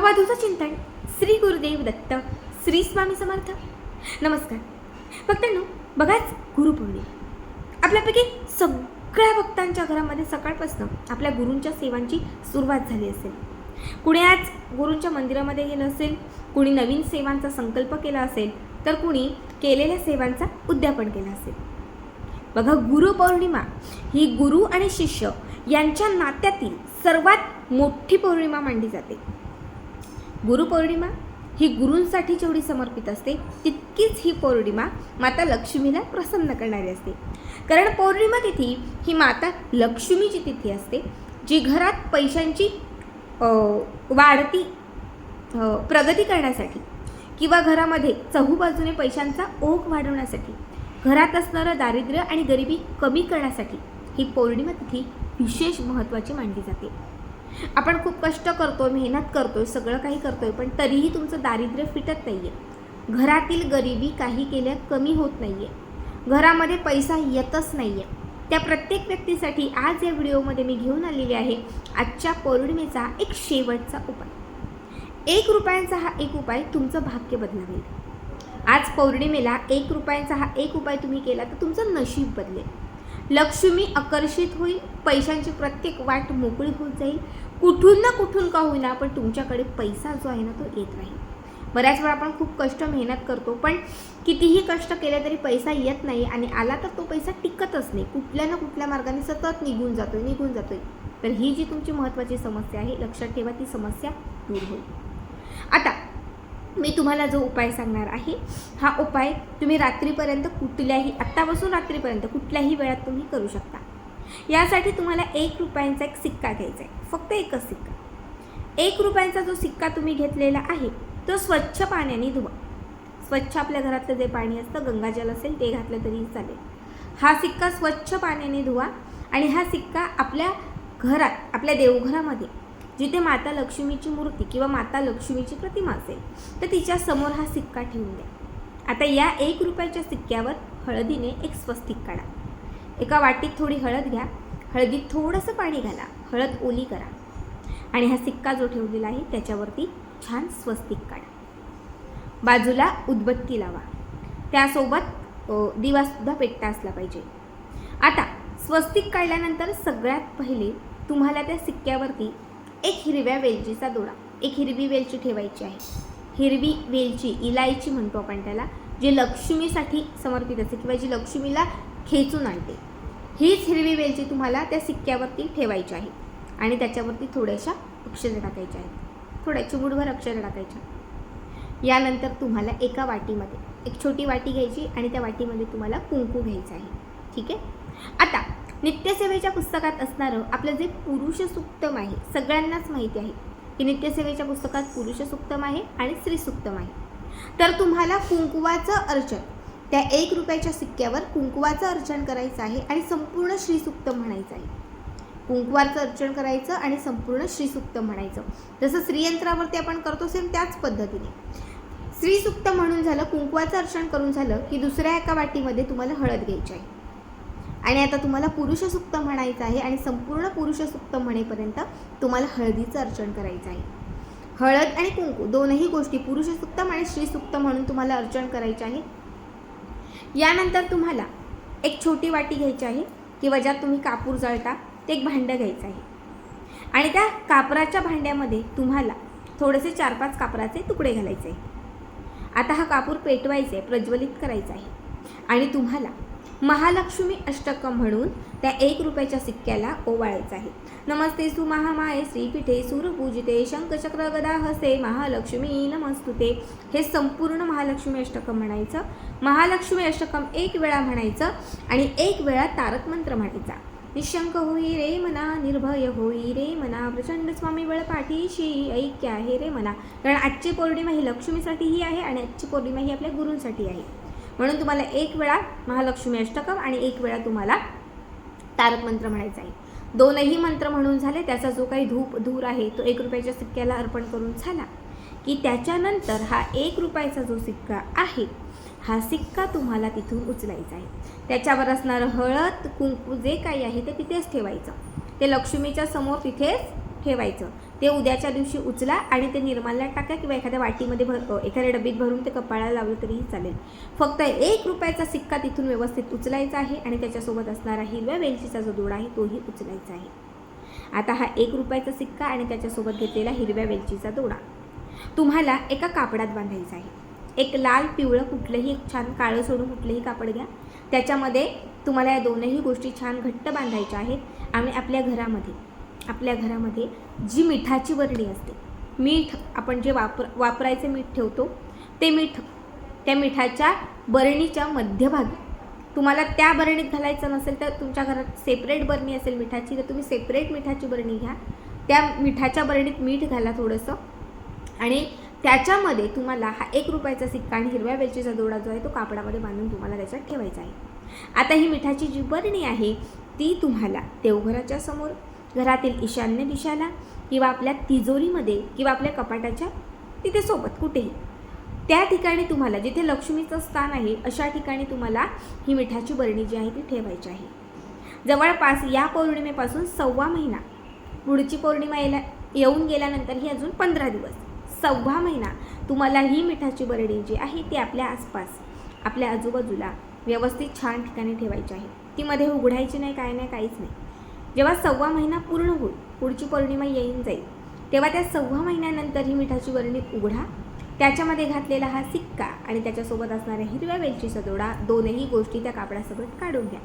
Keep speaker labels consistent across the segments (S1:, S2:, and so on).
S1: अवधूचं चिंतन श्री गुरुदेव दत्त श्री स्वामी समर्थ. नमस्कार. भक्तांनो बघाच गुरुपौर्णिमा. आपल्यापैकी सगळ्या भक्तांच्या घरामध्ये सकाळपासून आपल्या गुरूंच्या सेवांची सुरुवात झाली असेल. कुणी आज गुरूंच्या मंदिरामध्ये गेलं असेल कुणी नवीन सेवांचा संकल्प केला असेल तर कुणी केलेल्या सेवांचा उद्यापन केला असेल. बघा गुरुपौर्णिमा ही गुरु आणि शिष्य यांच्या नात्यातील सर्वात मोठी पौर्णिमा मानली जाते. गुरुपौर्णिमा ही गुरूंसाठी जेवढी समर्पित असते तितकीच ही पौर्णिमा माता लक्ष्मीला प्रसन्न करणारी असते. कारण पौर्णिमा तिथी ही माता लक्ष्मीची तिथी असते जी घरात पैशांची वाढती प्रगती करण्यासाठी किंवा घरामध्ये चहूबाजूने पैशांचा ओघ वाढवण्यासाठी घरात असणारं दारिद्र्य आणि गरिबी कमी करण्यासाठी ही पौर्णिमा तिथी विशेष महत्त्वाची मानली जाते. आपण खूप कष्ट करतो मेहनत करतोय सगळं काही करतोय पण तरीही तुमचं दारिद्र्य फिटत नाही आहे घरातील गरिबी काही केल्या कमी होत नाही आहे घरामध्ये पैसा येतच नाही आहे त्या प्रत्येक व्यक्तीसाठी आज या व्हिडिओमध्ये मी घेऊन आलेली आहे आजच्या पौर्णिमेचा एक शेवटचा उपाय. एक रुपयांचा हा एक उपाय तुमचं भाग्य बदलावेल आज पौर्णिमेला एक रुपयांचा हा एक उपाय तुम्ही केला तर तुमचं नशीब बदलेल. लक्ष्मी आकर्षित होईल पैशांची प्रत्येक वाट मोकळी होत जाईल. कुठून ना कुठून का होईना पण तुमच्याकडे पैसा जो आहे ना तो येत राहील. बऱ्याच वेळा आपण खूप कष्ट मेहनत करतो पण कितीही कष्ट केले तरी पैसा येत नाही आणि आला तर तो पैसा टिकतच नाही. कुठल्या ना कुठल्या मार्गाने सतत निघून जातोय निघून जातोय. तर ही जी तुमची महत्त्वाची समस्या आहे लक्षात ठेवा ती समस्या दूर होईल. आता मी तुम्हाला जो उपाय सांगणार आहे हा उपाय तुम्ही रात्रीपर्यंत कुठल्याही आत्तापासून रात्रीपर्यंत कुठल्याही वेळात तुम्ही करू शकता. यासाठी तुम्हाला एक रुपयांचा एक सिक्का घ्यायचा आहे. फक्त एकच सिक्का. एक रुपयांचा जो सिक्का तुम्ही घेतलेला आहे तो स्वच्छ पाण्याने धुवा. स्वच्छ आपल्या घरातलं जे पाणी असतं गंगाजल असेल ते घातलं तरी चालेल. हा सिक्का स्वच्छ पाण्याने धुवा आणि हा सिक्का आपल्या घरात आपल्या देवघरामध्ये जिथे माता लक्ष्मीची मूर्ती किंवा माता लक्ष्मीची प्रतिमा असेल तर तिच्या समोर हा सिक्का ठेवून द्या. आता या एक रुपयाच्या सिक्क्यावर हळदीने एक स्वस्तिक काढा. एका वाटीत थोडी हळद घ्या. हळदीत थोडंसं पाणी घाला. हळद ओली करा. आणि हा सिक्का जो ठेवलेला आहे त्याच्यावरती छान स्वस्तिक काढा. बाजूला उदबत्ती लावा. त्यासोबत दिवासुद्धा पेटता असला पाहिजे. आता स्वस्तिक काढल्यानंतर सगळ्यात पहिले तुम्हाला त्या सिक्क्यावरती एक हिरव्या वेलचीचा दोडा. एक हिरवी वेलची ठेवायची आहे. हिरवी वेलची इलायची म्हणतो आपण त्याला जी लक्ष्मीसाठी समर्पित असते किंवा जी लक्ष्मीला खेचून आणते. हीच हिरवी वेलची तुम्हाला त्या सिक्क्यावरती ठेवायची आहे. आणि त्याच्यावरती थोड्याशा अक्षरं टाकायच्या आहेत. थोड्या चिमुडभर अक्षरं टाकायच्या यानंतर तुम्हाला एका वाटीमध्ये एक छोटी वाटी घ्यायची आणि त्या वाटीमध्ये तुम्हाला कुंकू घ्यायचं आहे. ठीक आहे? आता नित्यसेवेच्या पुस्तकात असणारं आपलं जे पुरुष सुक्तम आहे सगळ्यांनाच माहिती आहे. की नित्यसेवेच्या पुस्तकात पुरुष सुक्तम आहे आणि स्त्री सुक्तम आहे. तर तुम्हाला कुंकुवाचं अर्चन त्या एक रुपयाच्या सिक्क्यावर कुंकुवाचं अर्चन करायचं आहे आणि संपूर्ण श्रीसुक्त म्हणायचं आहे. कुंकुवाचं अर्चन करायचं आणि संपूर्ण श्रीसुक्त म्हणायचं. जसं श्रीयंत्रावरती आपण करतो सेम त्याच पद्धतीने. श्रीसुक्त म्हणून झालं कुंकुवाचं अर्चन करून झालं की दुसऱ्या एका वाटीमध्ये तुम्हाला हळद घ्यायची आहे. आणि आता तुम्हाला पुरुष सुक्त म्हणायचं आहे आणि संपूर्ण पुरुष सुक्त म्हणेपर्यंत तुम्हाला हळदीचं अर्चन करायचं आहे. हळद आणि कुंकू दोनही गोष्टी पुरुष सुक्तम आणि श्री सुक्त म्हणून तुम्हाला अर्चन करायचे आहे. यानंतर तुम्हाला एक छोटी वाटी घ्यायची आहे किंवा ज्यात तुम्ही कापूर जळता ते एक भांडं घ्यायचं आहे. आणि त्या कापराच्या भांड्यामध्ये तुम्हाला थोडेसे चार पाच कापराचे तुकडे घालायचे आहे. आता हा कापूर पेटवायचा आहे प्रज्वलित करायचा आहे. आणि तुम्हाला महालक्ष्मी अष्टकम म्हणून त्या एक रुपयाच्या सिक्क्याला ओवाळायचं आहे. नमस्ते सु महामाये श्रीपीठे सूरपूजिते शंखचक्र गदा हसे महालक्ष्मी नमस्तुते. हे संपूर्ण महालक्ष्मी अष्टकम म्हणायचं. महालक्ष्मी अष्टकम एक वेळा म्हणायचं आणि एक वेळा तारक मंत्र म्हणायचा. निशंक होई रे मना निर्भय होई रे मना प्रचंड स्वामी बळ पाठीशी ऐक्य आहे रे मना. कारण आजची पौर्णिमा ही लक्ष्मीसाठीही आहे आणि आजची पौर्णिमा ही आपल्या गुरूंसाठी आहे. म्हणून तुम्हाला एक वेळा महालक्ष्मी अष्टकम आणि एक वेळा तुम्हाला तारक मंत्र म्हणायचा आहे. दोनही मंत्र म्हणून झाले त्याचा जो काही धूप धूर आहे तो एक रुपयाच्या सिक्क्याला अर्पण करून झाला. की त्याच्यानंतर हा एक रुपयाचा जो सिक्का आहे हा सिक्का तुम्हाला तिथून उचलायचा आहे. त्याच्यावर असणारं हळद कुंकू जे काही आहे ते तिथेच ठेवायचं. ते लक्ष्मीच्या समोर तिथेच ठेवायचं. ते उद्याच्या दिवशी उचला आणि ते निर्माल्यात टाका किंवा एखाद्या वाटीमध्ये भर एखाद्या डबीत भरून ते कपाळाला लावलं तरीही चालेल. फक्त एक रुपयाचा सिक्का तिथून व्यवस्थित उचलायचा आहे आणि त्याच्यासोबत असणारा हिरव्या वेलचीचा जो दोडा आहे तोही उचलायचा आहे. आता हा एक रुपयाचा सिक्का आणि त्याच्यासोबत घेतलेला हिरव्या वेलचीचा दोडा. तुम्हाला एका कापडात बांधायचा आहे. एक लाल पिवळं कुठलंही छान काळं सोडून कुठलंही कापड घ्या. त्याच्यामध्ये तुम्हाला या दोनही गोष्टी छान घट्ट बांधायच्या आहेत. आणि आपल्या घरामध्ये आपल्या घरामध्ये जी मिठाची बरणी असते. मीठ आपण जे वापर वापरायचे मीठ ठेवतो ते मीठ त्या मिठाच्या बरणीच्या मध्यभागी. तुम्हाला त्या बरणीत घालायचं नसेल तर तुमच्या घरात सेपरेट बरणी असेल मिठाची तर तुम्ही सेपरेट मिठाची बरणी घ्या. त्या मिठाच्या बरणीत मीठ घाला थोडंसं. आणि त्याच्यामध्ये तुम्हाला हा एक रुपयाचा सिक्का आणि हिरव्या वेलचीचा दोडा जो आहे तो कापडामध्ये बांधून तुम्हाला त्याच्यात ठेवायचा आहे. आता ही मिठाची जी बरणी आहे ती तुम्हाला देवघराच्या समोर घरातील ईशान्य दिशाला किंवा आपल्या तिजोरीमध्ये किंवा आपल्या कपाटाच्या तिथे सोबत कुठेही. त्या ठिकाणी तुम्हाला जिथे लक्ष्मीचं स्थान आहे अशा ठिकाणी तुम्हाला ही मिठाची बरणी जी आहे ती ठेवायची आहे. जवळपास या पौर्णिमेपासून सव्वा महिना पुढची पौर्णिमा येला येऊन गेल्यानंतर ही अजून पंधरा दिवस. सव्वा महिना तुम्हाला ही मिठाची बरणी जी आहे ती आपल्या आसपास आपल्या आजूबाजूला व्यवस्थित छान ठिकाणी ठेवायची आहे. ती मध्ये उघडायची नाही काय नाही काहीच नाही. जेव्हा सव्वा महिना पूर्ण होईल पुढची पौर्णिमा येईन जाईल तेव्हा त्या सव्वा महिन्यानंतर ही मिठाची बरणी उघडा. त्याच्यामध्ये घातलेला हा सिक्का आणि त्याच्यासोबत असणाऱ्या हिरव्या वेलचीचा दोडा दोनही गोष्टी त्या कापडासोबत काढून घ्या.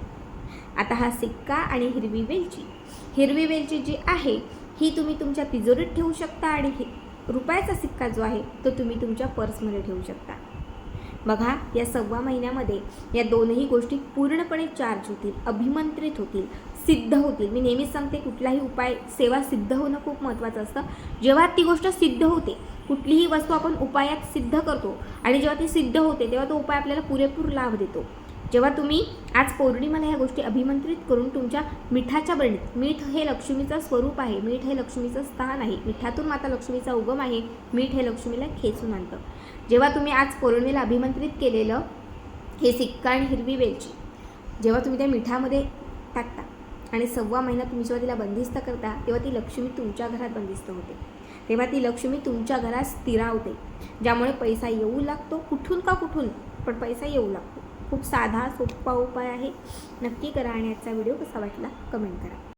S1: आता हा सिक्का आणि हिरवी वेलची. हिरवी वेलची जी आहे ही तुम्ही तुमच्या तिजोरीत ठेवू शकता आणि हे रुपयाचा सिक्का जो आहे तो तुम्ही तुमच्या पर्समध्ये ठेवू शकता. बघा या सव्वा महिन्यामध्ये या दोनही गोष्टी पूर्णपणे चार्ज होतील अभिमंत्रित होतील. सिद्ध होतील. मी नेहमीच सांगते कुठलाही उपाय सेवा सिद्ध होणं खूप महत्त्वाचं असतं. जेव्हा ती गोष्ट सिद्ध होते कुठलीही वस्तू आपण उपायात सिद्ध करतो आणि जेव्हा ती सिद्ध होते तेव्हा तो उपाय आपल्याला पुरेपूर लाभ देतो. जेव्हा तुम्ही आज पौर्णिमेला ह्या गोष्टी अभिमंत्रित करून तुमच्या मिठाच्या बरणीत मीठ हे लक्ष्मीचं स्वरूप आहे मीठ हे लक्ष्मीचं स्थान आहे मिठातून माता लक्ष्मीचा उगम आहे मीठ हे लक्ष्मीला खेचून आणतं. जेव्हा तुम्ही आज पौर्णिमेला अभिमंत्रित केलेलं हे सिक्का आणि हिरवी वेलची जेव्हा तुम्ही त्या मिठामध्ये टाकता आणि सव्वा महिना तुम्ही जेव्हा तिला बंदिस्त करता तेव्हा ती लक्ष्मी तुमच्या घरात बंदिस्त होते. तेव्हा ती लक्ष्मी तुमच्या घरात स्थिरावते ज्यामुळे पैसा येऊ लागतो कुठून का कुठून पण पैसा येऊ लागतो. खूप साधा सोपा उपाय आहे. नक्की करा आणि आजचा व्हिडिओ कसा वाटला कमेंट करा.